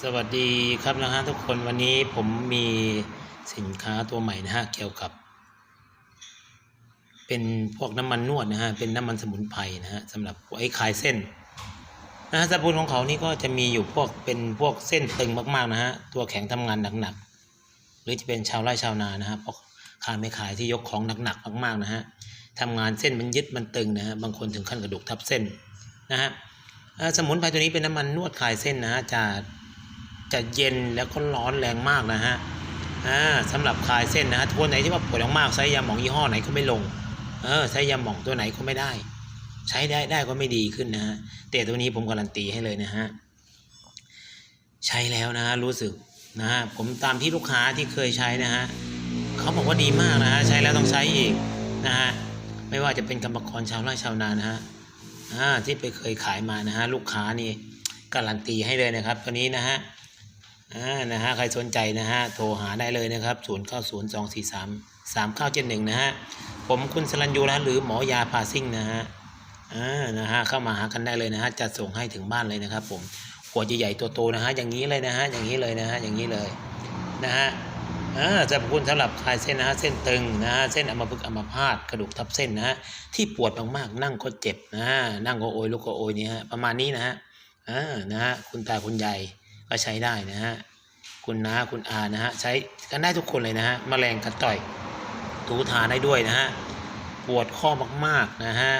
สวัสดีครับนะฮะทุกคนวันนี้ผมมีสินค้าตัวใหม่นะฮะเกี่ยวกับ เป็นพวกน้ำมันนวดนะฮะเป็นน้ำมันสมุนไพรนะฮะสำหรับไอ้คลายเส้นนะฮะสรรพคุณของเขานี่ก็จะมีอยู่พวกเป็นพวกเส้นตึงมากๆนะฮะตัวแข็งทำงานหนักๆหรือจะเป็นชาวไร่ชาวนานะฮะพวกขายไม่ขายที่ยกของหนักๆมากๆนะฮะทำงานเส้นมันยึดมันตึงนะฮะบางคนถึงขั้นกระดูกทับเส้นนะฮะ สมุนไพรตัวนี้เป็นน้ำมันนวดคลายเส้นนะฮะจะจะเย็นแล้วก็ร้อนแรงมากนะฮะอ่าสำหรับคลายเส้นนะฮะคนไหนที่ว่าปวดมากๆใช้ยาหมองยี่ห้อไหนก็ไม่ลงเออใช้ยาหมองตัวไหนก็ไม่ได้ ใช้ได้ได้ก็ไม่ดีขึ้นนะฮะแต่ตัวนี้ผมการันตีให้เลยนะฮะใช้แล้วนะฮะรู้สึกนะฮะผมตามที่ลูกค้าที่เคยใช้นะฮะเขาบอกว่าดีมากนะฮะใช้แล้วต้องใช้อีกนะฮะไม่ว่าจะเป็นกรรมกรชาวไร่ชาวนานะฮะ ที่ไปเคยขายมานะฮะลูกค้านี่การันตีให้เลยนะครับตัวนี้นะฮะอ่านะฮะใครสนใจนะฮะโทรหาได้เลยนะครับ0 9 0 2 4 3 3 9 7 1นะฮะผมคุณสรัญยูนะหรือหมอยาพาซิ่งนะฮะอ่านะฮะเข้ามาหากันได้เลยนะฮะจะส่งให้ถึงบ้านเลยนะครับผมขวดใหญ่ๆตัวโตนะฮะอย่างนี้เลยนะฮะอย่างนี้เลยนะฮะอย่างนี้เลยนะฮะ อ่าสรรพคุณสำหรับคลายเส้นนะฮะเส้นตึงนะฮะเส้นอัมพฤกษ์อัมพาตกระดูกทับเส้นนะฮะที่ปวดมากๆนั่งก็เจ็บนะนั่งก็โอยลุกก็โอยเนี่ยฮะประมาณนี้นะฮะอ่านะฮะคุณตาคุณยายก็ใช้ได้นะฮะคุณน้าคุณอานะฮะใช้กันได้ทุกคนเลยนะฮะแมลงกัดต่อยถูทาได้ด้วยนะฮะปวดข้อมากๆนะฮะ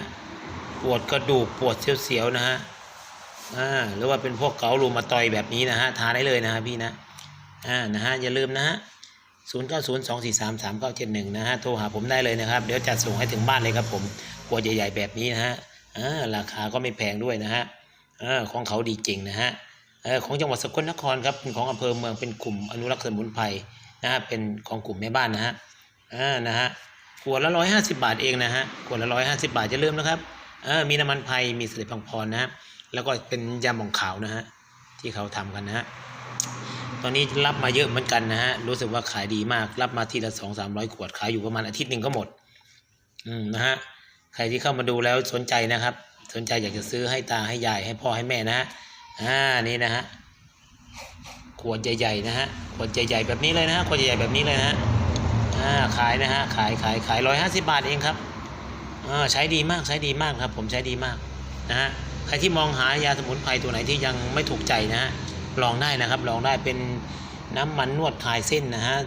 ปวดกระดูกปวดเสียวๆนะฮะอ่าหรือว่าเป็นพวกเกาลูมาตอยแบบนี้นะฮะทาได้เลยนะฮะพี่นะอ่านะฮะอย่าลืมนะฮะ 0 9 0 2 4 3 3 9 7 1นะฮะโทรหาผมได้เลยนะครับ เดี๋ยวจัดส่งให้ถึงบ้านเลยครับผมขวดใหญ่ๆแบบนี้นะฮะอ่าราคาก็ไม่แพงด้วยนะฮะอ่าของเขาดีจริงนะฮะเออของจังหวัดสกลนครครับเป็นของอำเภอเมืองเป็นกลุ่มอนุรักษ์สมุนไพรนะฮะเป็นของกลุ่มแม่บ้านนะฮะอ่านะฮะขวดละร้อยห้าสิบาทเองนะฮะขวดละร้อยห้าสิบาทอย่าลืมนะครับมีน้ำมันไพรมีสลิดพังพรนะฮะแล้วก็เป็นยาหม่องขาวนะฮะที่เขาทำกันนะฮะ ตอนนี้รับมาเยอะเหมือนกันนะฮะ รู้สึกว่าขายดีมาก รับมาทีละสองสามร้อยขวด ขายอยู่ประมาณอาทิตย์หนึ่งก็หมด อืมนะฮะ ใครที่เข้ามาดูแล้วสนใจนะครับ สนใจอยากจะซื้อให้ตาให้ยายให้พ่อให้แม่นะฮะ อ่า นี่นะฮะ ขวดใหญ่ๆนะฮะ ขวดใหญ่ๆแบบนี้เลยนะฮะ ขวดใหญ่ๆแบบนี้เลยนะฮะ อ่า ขายนะฮะ ขายขายขายร้อยห้าสิบาทเองครับ อ่า ใช้ดีมาก ใช้ดีมากครับ ผมใช้ดีมากนะฮะ ใครที่มองหายาสมุนไพรตัวไหนที่ยังไม่ถูกใจนะฮะ ลองได้นะครับ ลองได้เป็นน้ำมันนวดคลายเส้นนะฮะ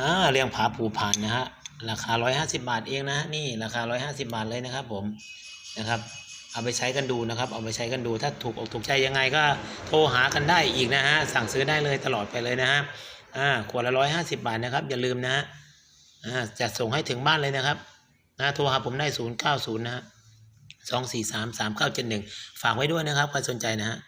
อ่าเรียงผาผูผ่านนะฮะราคา 150 บาทเองนะฮะนี่ราคา 150 บาทเลยนะครับผมนะครับเอาไปใช้กันดูนะครับ เอาไปใช้กันดูถ้าถูกอกถูกใจยังไงก็โทรหากันได้อีกนะฮะสั่งซื้อได้เลยตลอดไปเลยนะฮะอ่าขวดละ 150 บาทนะครับ อย่าลืมนะฮะอ่าจะส่งให้ถึงบ้านเลยนะครับนะโทรหาผมได้ 090 นะฮะ243 3971 ฝากไว้ด้วยนะครับใครสนใจนะฮะ